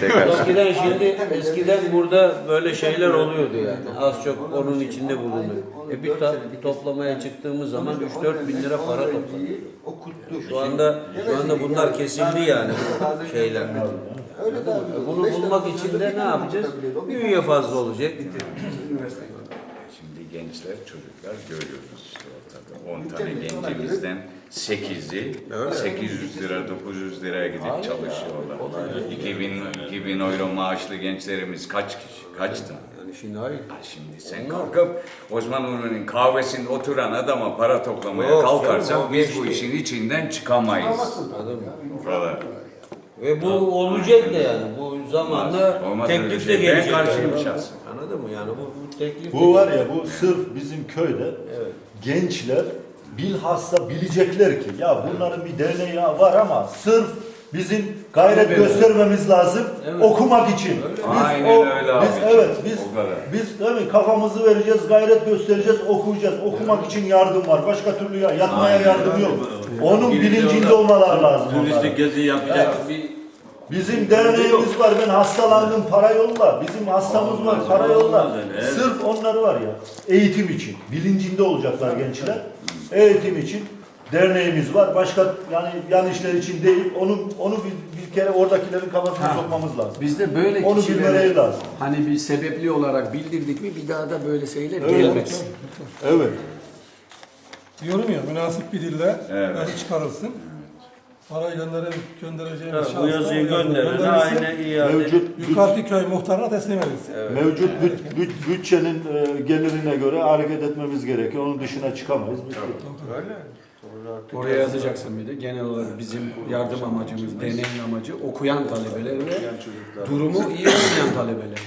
tekrar. Eskiden şimdi eskiden burada böyle şeyler oluyordu yani. Az çok onun içinde bulunuyor. E bir, ta- bir toplamaya çıktığımız zaman 3-4 bin lira para toplanıyor. Şu anda şu anda bunlar kesildi yani bu şeyler. E Bunu bulmak için de ne yapacağız? Bir üye fazla olacak. Şimdi gençler, çocuklar görüyoruz işte ortada. 10 tane gencimizden 8'i 800 lira, 900 liraya gidip çalışıyorlar. 2000, 2000 euro maaşlı gençlerimiz kaç kişi, kaçtı? Yani şimdi hayır. Ha Şimdi sen kalkıp Osman Nuri'nin kahvesinde oturan adama para toplamaya Yok, kalkarsak biz bu işin içinden çıkamayız. Anladın mı? Bu kadar. Ve bu olacak da yani. Bu zamanla Olmaz öyle teklif de şey. Ben gelecek. karşıyım yani. şahsen. Anladın mı? Yani bu, bu teklif de Bu var gelecek. ya bu sırf bizim köyde gençler bilhassa bilecekler ki ya bunların bir derneği var ama sırf bizim gayret göstermemiz lazım Evet. okumak için. Biz Aynen öyle abi. Biz evet biz O biz değil mi kafamızı vereceğiz, gayret göstereceğiz, okuyacağız. Okumak için yardım var. Başka türlü ya, yatmaya Aynen yardım yok. Onun Birinci bilincinde olmalar lazım. Turistik gezi yapacak bir Bizim derneğimiz var. Ben hastalandım para yolla. Bizim hastamız var para yolla. Sırf onları var ya. Eğitim için. Bilincinde olacaklar gençler. Eğitim için derneğimiz var. Başka yani yan işler için değil. Onu onu bir, bir kere oradakilerin kafasına Ha. sokmamız lazım. Biz de böyle Onu kişilere bilmeleri lazım. hani bir sebepli olarak bildirdik mi bir daha da böyle şeyler Evet. gelmez. Evet. Diyorum ya münasip bir dille Evet. yazı çıkarılsın. Para gönderelim, göndereceğimiz Ha, bu şahıslar yazıyı o yazı gönderene gönderilsin. aynı iade. Mevcut Yukarıki köy muhtarına teslim edilsin. mevcut büt- büt- bütçenin e, gelirine göre hareket etmemiz gerekiyor. Onun dışına çıkamayız. Bitti. Oraya yazacaksın bir de genel olarak bizim yardım amacımız, deneyim amacı okuyan talebeler ve durumu iyi olmayan talebeler.